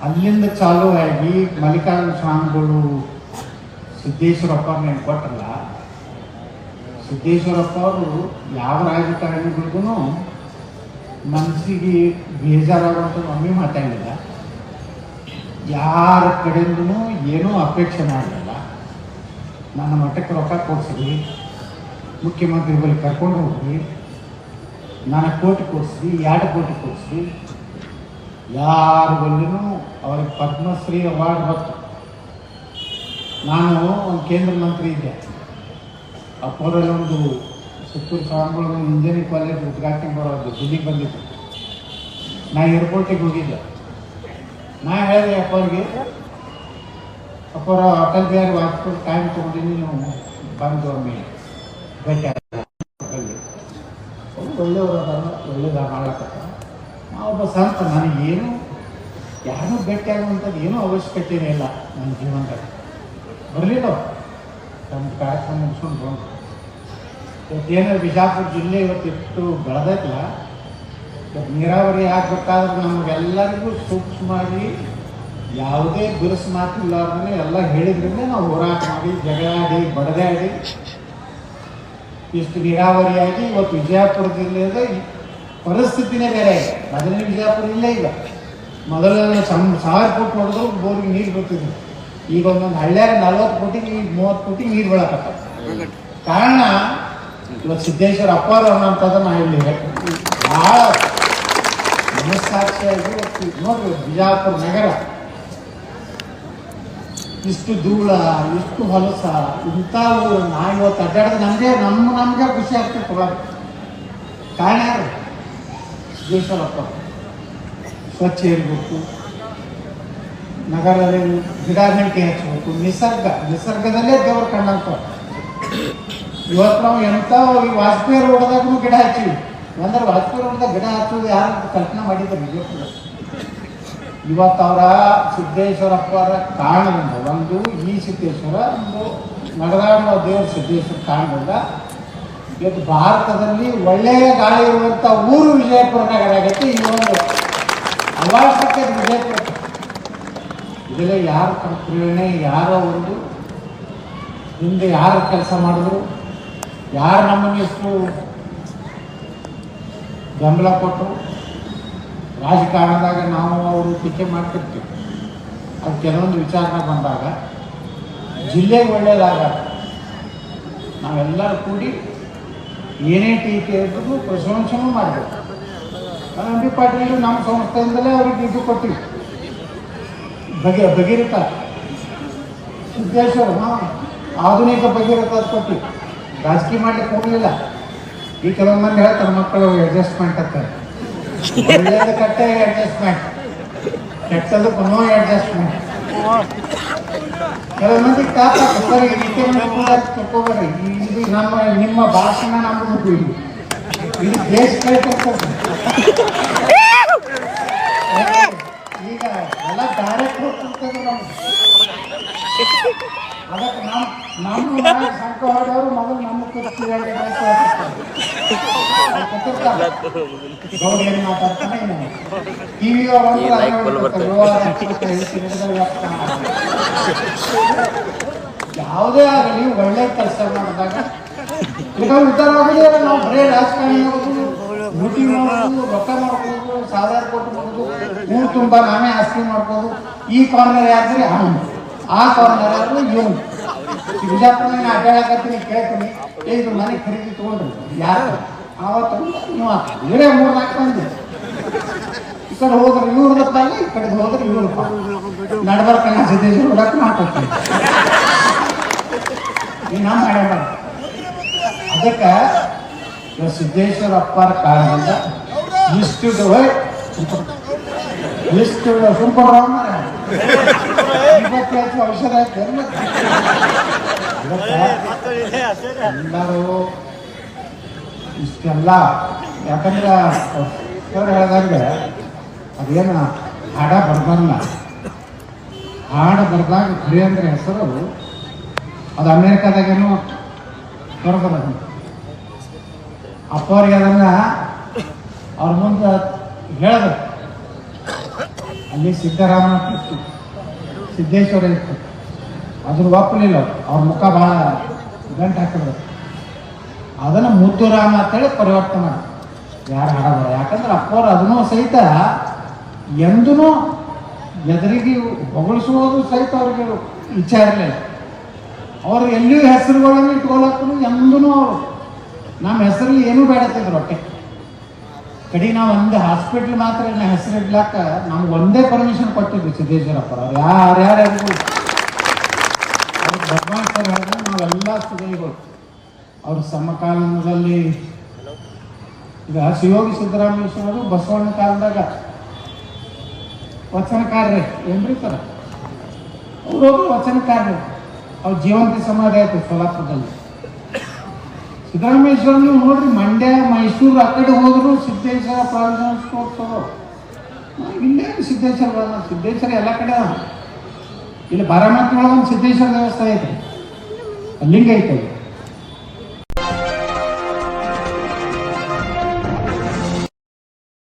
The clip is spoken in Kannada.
ಅಲ್ಲಿಂದ ಚಾಲು ಆಗಿ ಮಲ್ಲಿಕಾರ್ಜುನ ಸ್ವಾಮಿಗಳು ಸಿದ್ದೇಶ್ವರಪ್ಪ ನೆನ್ ಕೊಟ್ಟಲ್ಲ ಸಿದ್ದೇಶ್ವರಪ್ಪ ಅವರು ಯಾವ ರಾಜಕಾರಣಿಗಳಿಗೂ ಮನಸ್ಸಿಗೆ ಬೇಜಾರಾಗುವಂಥ ಒಮ್ಮೆ ಮಾತಾಡಲಿಲ್ಲ ಯಾರ ಕಡೆಯಿಂದನೂ ಏನೂ ಅಪೇಕ್ಷೆ ಮಾಡಲಿಲ್ಲ ನನ್ನ ಮಠಕ್ಕೆ ರೊಕ್ಕ ಕೊಡ್ಸಿರಿ ಮುಖ್ಯಮಂತ್ರಿ ಬಳಿ ಕರ್ಕೊಂಡು ಹೋಗ್ರಿ ನಾನು ಕೋಟಿ ಕೊಡಿಸ್ರಿ ಎರಡು ಕೋಟಿ ಕೊಡಿಸ್ರಿ ಯಾರ ಬಲ್ಲಿನೂ ಅವ್ರಿಗೆ ಪದ್ಮಶ್ರೀ ಅವಾರ್ಡ್ ಬಂತು. ನಾನು ಒಂದು ಕೇಂದ್ರ ಮಂತ್ರಿ ಇದ್ದೆ. ಅಪ್ಪರಲ್ಲಿ ಒಂದು ಸುತ್ತೂರು ಸ್ವಾಮಿಗಳು ಇಂಜಿನಿಯರಿಂಗ್ ಕಾಲೇಜ್ ಉದ್ಘಾಟನೆ ಬರೋದು ದಿಲ್ಲಿಗೆ ಬಂದಿದ್ದೆ. ನಾ ಏರ್ಪೋರ್ಟಿಗೆ ಹೋಗಿದ್ದೆ. ನಾ ಹೇಳಿದೆ ಅಪ್ಪವ್ರಿಗೆ ಅಪ್ಪರ ಅಟಲ್ ಬಿಹಾರಿ ವಾಜಪೇಯಿ ಟೈಮ್ ತೊಗೊಂಡಿನಿ, ನೀವು ಬಂದು ಒಮ್ಮೆ ಭೇಟಿ ಒಳ್ಳೆಯವರು ಅದಾರ ಒಳ್ಳೇದ ಮಾಡ್ಲಕತ್ತ ಒಬ್ಬ ಸಂತ ಏನು ಯಾರೂ ಭೇಟಿ ಆಗುವಂಥದ್ದು ಏನೂ ಅವಶ್ಯಕತೆ ಇಲ್ಲ ನನ್ನ ಜೀವನದಲ್ಲಿ. ಬರಲಿಲ್ಲ ನಮ್ಮ ಕಾರ್ಯಕ್ರಮ ಮುಗಿಸ್ಕೊಂಡು ಬಂದು ಇವತ್ತೇನು ಬಿಜಾಪುರ ಜಿಲ್ಲೆ ಇವತ್ತಿಷ್ಟು ಬೆಳೆದಿಲ್ಲ. ಇವತ್ತು ನೀರಾವರಿ ಆಗ್ಬೇಕಾದ್ರೆ ನಮಗೆಲ್ಲರಿಗೂ ಸೂಕ್ಷ್ಮವಾಗಿ ಯಾವುದೇ ಬಿರುಸು ಮಾತಿಲ್ಲಾರ್ದೇ ಎಲ್ಲ ಹೇಳಿದ್ರಿಂದ ನಾವು ಹೋರಾಟ ಮಾಡಿ ಜಗಳಾಡಿ ಬಡದಾಡಿ ಇಷ್ಟು ನೀರಾವರಿಯಾಗಿ ಇವತ್ತು ವಿಜಯಪುರ ಜಿಲ್ಲೆಯ ಪರಿಸ್ಥಿತಿನೇ ಬೇರೆ. ಮೊದಲನೇ ವಿಜಯಪುರ ಇಲ್ಲೇ ಮೊದಲ ಸಾವಿರ ಕೋಟಿ ನೋಡಿದ್ರು ಬೋರಿಗೆ ನೀರು ಬರ್ತಿದ್ರು ಈಗ ಒಂದೊಂದು ಹಳ್ಳ್ಯಾಗ ನಲ್ವತ್ತು ಕೋಟಿ ಮೂವತ್ತು ಕೋಟಿ ನೀರು ಬೀಳಕತ್ತ ಕಾರಣ, ಇವತ್ತು ಸಿದ್ದೇಶ್ವರ ಅಪ್ಪಾರ ಅನ್ನೋಂಥದ್ದನ್ನ ಇಲ್ಲಿ ಭಾಳ ಮನಸ್ಸಾಕ್ಷಿಯಾಗಿ ನೋಡ್ರಿ ಬಿಜಾಪುರ ನಗರ. ಇಷ್ಟು ಧೂಳ, ಇಷ್ಟು ಹೊಲಸ, ಇಂಥವು ನಾ ಇವತ್ತು ಅಡ್ಡಾಡಿದ್ರೆ ನಮಗೆ, ನಮ್ಮ, ನಮಗೆ ಖುಷಿ ಕೊಡೋದು ಕಾರಣ ಯಾರು? ಸಿದ್ದೇಶ್ವರಪ್ಪ ಸ್ವಚ್ಛ ಇರಬೇಕು. ನಗರದಲ್ಲಿ ಗಿಡ ಗಂಟೆ ಹಚ್ಚಬೇಕು. ನಿಸರ್ಗ, ನಿಸರ್ಗದಲ್ಲೇ ದೇವರು ಕಂಡಂತ ಇವತ್ತು ನಾವು ಎಂಥ ಈ ವಾಜಪೇಯಿ ರೋಡ್ದಾಗೂ ಗಿಡ ಹಚ್ಚಿವಿ. ಅಂದ್ರೆ ವಾಜಪೇಯಿ ರೋಡ್ದಾಗ ಗಿಡ ಹಚ್ಚೋದು ಯಾರು ಕಲ್ಪನೆ ಮಾಡಿದ್ರು ವಿಜಯಪುರ ಇವತ್ತು ಅವರ ಸಿದ್ದೇಶ್ವರಪ್ಪರ ಕಾರಣದಿಂದ, ಒಂದು ಈ ಸಿದ್ದೇಶ್ವರ, ಒಂದು ನಡೆದಾಡುವ ದೇವರ ಸಿದ್ದೇಶ್ವರ ಕಾರಣದಿಂದ ಇವತ್ತು ಭಾರತದಲ್ಲಿ ಒಳ್ಳೆಯ ಗಾಳಿ ಇರುವಂಥ ಊರು ವಿಜಯಪುರ ನಗರ ಆಗೈತಿ ಈ ಒಂದು ಅವಾಸಕ್ಕೆ ವಿಜಯಪುರ. ಇದೆಲ್ಲ ಯಾರ ಪ್ರೇರಣೆ ಯಾರ ಒಂದು ಹಿಂದೆ ಯಾರು ಕೆಲಸ ಮಾಡಿದ್ರು, ಯಾರು ನಮ್ಮನ್ನು ಎಷ್ಟು ಬೆಂಬಲ ಕೊಟ್ಟರು, ರಾಜಕಾರಣದಾಗ ನಾವು ಅವರು ಟೀಕೆ ಮಾಡ್ತಿರ್ತೀವಿ. ಅದು ಕೆಲವೊಂದು ವಿಚಾರನ ಬಂದಾಗ ಜಿಲ್ಲೆಗೆ ಒಳ್ಳೆಯದಾಗ ನಾವೆಲ್ಲರೂ ಕೂಡಿ ಏನೇ ಟೀಕೆ ಇದ್ರೂ ಪ್ರಶಂಸನೂ ಮಾಡಬೇಕು. ಎಂ ಬಿ ಪಾಟೀಲ್ ನಮ್ಮ ಸಂಸ್ಥೆಯಿಂದಲೇ ಅವ್ರಿಗೆ ಇದು ಕೊಟ್ಟಿವಿ ಬಗೆ ಭಗೀರಥ. ಸಿದ್ದೇಶ್ವರ ಆಧುನಿಕ ಭಗೀರಥ ಕೊಟ್ಟಿವಿ ರಾಜಕೀಯ ಮಾಡ್ಲಿಕ್ಕೆ ಹೋಗಲಿಲ್ಲ. ಈ ಕೆಲವೊಂದು ಮಂದಿ ಹೇಳ್ತಾರೆ, ಮಕ್ಕಳು ಅಡ್ಜಸ್ಟ್ಮೆಂಟ್ ಅಂತ. ಕಟ್ಟೆ ಅಡ್ಜಸ್ಟ್ಮೆಂಟ್ ಕೆಟ್ಟದಕ್ಕೂ ನೋ ಅಡ್ಜಸ್ಟ್ಮೆಂಟ್ ಕೆಲವು ಮಂದಿ ಕಾಪ ಸರಿ ಈಕೆ ತಗೋಬೇಡ್ರಿ ಇದು ನಮ್ಮ, ನಿಮ್ಮ ಭಾಷಣ ನಮ್ಗೆ ಇದು. ಇದು ದೇಶ ಕೈಕೊಳ್ತದೆ ಈಗ ಎಲ್ಲ ಡೈರೆಕ್ಟ್ ಹೋಗ್ತಿರ್ತದೆ ನಮ್ಗೆ. ಅದಕ್ಕೆ ನಮ್ಮ ನಮ್ಮ ಸಂಕ. ಹೊಡೆಯವರು ಮೊದಲು ನಮ್ಮ ಯಾವುದೇ ಆಗಲಿ ಒಳ್ಳೆ ಕೆಲಸ ಮಾಡಿದಾಗ. ಉದ್ದಾರ ಆಗೋದೇ ನಾವು ಬರೀ ರಾಜಕಾರಣಿ ಆಗೋದು ಮಾಡೋದು ರೊಕ್ಕ ಮಾಡ್ಬೋದು ಸಾವಿರ ಕೋಟಿ ಊರು ತುಂಬ ನಾವೇ ಆಸ್ತಿ ಮಾಡ್ಬೋದು ಈ ಕಾರ್ನರ್ ಯಾರ್ರಿ ಅವನು ಆ ಕಾರ್ನರ್ ಯಾರು ಇವನು ಬಿಜಾಪುರ ನಾನು ಅಡ್ಡಾಡಕತ್ತೀನಿ ಕೇಳ್ತೀನಿ ಇದು ಮನೆ ಖರೀದಿ ತೊಗೊಂಡ್ರಿ ಯಾರು ಆವತ್ತು ನೀವು ಇವರೇ ಮೂರು ನಾಲ್ಕು ಮಂದಿ ಈ ಕಡೆ ಹೋದ್ರೆ ಇವ್ರದ ಪಾಲ ಈ ಕಡೆ ಹೋದ್ರೆ ಇವ್ರ ಪಾಲ ನಡ್ಬರ್ಕ ನಾ ಸಿದ್ದೇಶ್ವರ ಹೊಡಕ್ಕೆ ಮಾಡ್ಕೊಡ್ತೀನಿ ನಮ್ಮ ಅದಕ್ಕೆ ಸಿದ್ದೇಶ್ವರ ಅಪ್ಪಾರ ಕಾರಣದಿಂದ ಇಷ್ಟು ಇಷ್ಟು ಇವತ್ತು ಔಷಧ ಎಲ್ಲರೂ ಇಷ್ಟೆಲ್ಲ. ಯಾಕಂದ್ರೆ ಹೇಳ್ದಂಗೆ, ಅದೇನ ಹಾಡ ಬರ್ದಲ್ಲ ಹಾಡು ಬರ್ದಾಗ ಅಂದ್ರೆ ಹೆಸರು ಅದು ಅಮೇರಿಕಾದಾಗೇನು ಬರ್ತದ ಅಪ್ಪವ್ರಿಗೆ ಅದನ್ನ ಅವ್ರ ಮುಂದೆ ಹೇಳಿದ್ರು ಅಲ್ಲಿ ಸಿದ್ದರಾಮ ಇತ್ತು ಸಿದ್ದೇಶ್ವರ ಇತ್ತು ಅದ್ರ ಒಪ್ಪಲಿಲ್ಲ ಅವ್ರು. ಮುಖ ಭಾಳ ಗಂಟು ಹಾಕಿದ್ರು. ಅದನ್ನು ಮುದ್ದುರಾಮ ಅಂತೇಳಿ ಪರಿವರ್ತನೆ ಮಾಡಿ ಯಾರು ಹಾಡಬಾರ ಯಾಕಂದ್ರೆ ಅಪ್ಪವ್ರು ಅದನ್ನೂ ಸಹಿತ ಎಂದೂ ಎದುರಿಗೆ ಹೊಗಳಿಸುವುದು ಸಹಿತ ಅವ್ರಿಗೆ ವಿಚಾರ ಇರಲಿಲ್ಲ. ಅವರು ಎಲ್ಲಿಯೂ ಹೆಸರುಗಳನ್ನು ಇಟ್ಕೊಳ್ಳೋಕ್ಕೂ ಎಂದೂ ಅವರು ನಮ್ಮ ಹೆಸರಲ್ಲಿ ಏನೂ ಬೇಡತ್ತಿದ್ರು ಹೊಟ್ಟೆ ಕಡಿ ನಾವು ಒಂದು ಹಾಸ್ಪಿಟ್ಲ್ ಮಾತ್ರ ಹೆಸರು ಇಡ್ಲಾಕ ನಮ್ಗೆ ಒಂದೇ ಪರ್ಮಿಷನ್ ಕೊಟ್ಟಿದ್ರು ಸಿದ್ದೇಶ್ವರಪ್ಪ ಅವ್ರು. ಯಾರ್ಯಾರು ಅವ್ರು ಭಗವಾನ್ ಸರ್ ಹೇಳಿದ್ರೆ ನಾವೆಲ್ಲ ಸುದೈಗಳು ಅವ್ರ ಸಮಕಾಲದಲ್ಲಿ ಈಗ ಶಿವಯೋಗಿ ಸಿದ್ದರಾಮೇಶ್ವರ ಬಸವಣ್ಣ ಕಾಲದಾಗ ವಚನಕಾರ್ರಿ. ಏನ್ರಿ ಸರ್? ಅವರು ವಚನಕಾರ್ರಿ. ಅವ್ರ ಜೀವಂತಿ ಸಮಾಧಿ ಆಯ್ತು ಸೋಲಾಪುರದಲ್ಲಿ. ಸಿದ್ದರಾಮೇಶ್ವರ ನೀವು ನೋಡ್ರಿ ಮಂಡ್ಯ, ಮೈಸೂರು ಆ ಕಡೆ ಹೋದ್ರು ಸಿದ್ದೇಶ್ವರ ಪ್ರಾವಿಷನ್ ಇಲ್ಲೇ ಸಿದ್ದೇಶ್ವರ. ಸಿದ್ದೇಶ್ವರ ಎಲ್ಲ ಕಡೆ. ಇಲ್ಲಿ ಬಾರಾಮತಿ ಒಳಗೆ ಒಂದು ಸಿದ್ದೇಶ್ವರ ದೇವಸ್ಥಾನ ಐತೆ ಅಲ್ಲಿಂಗ ಐತೆ.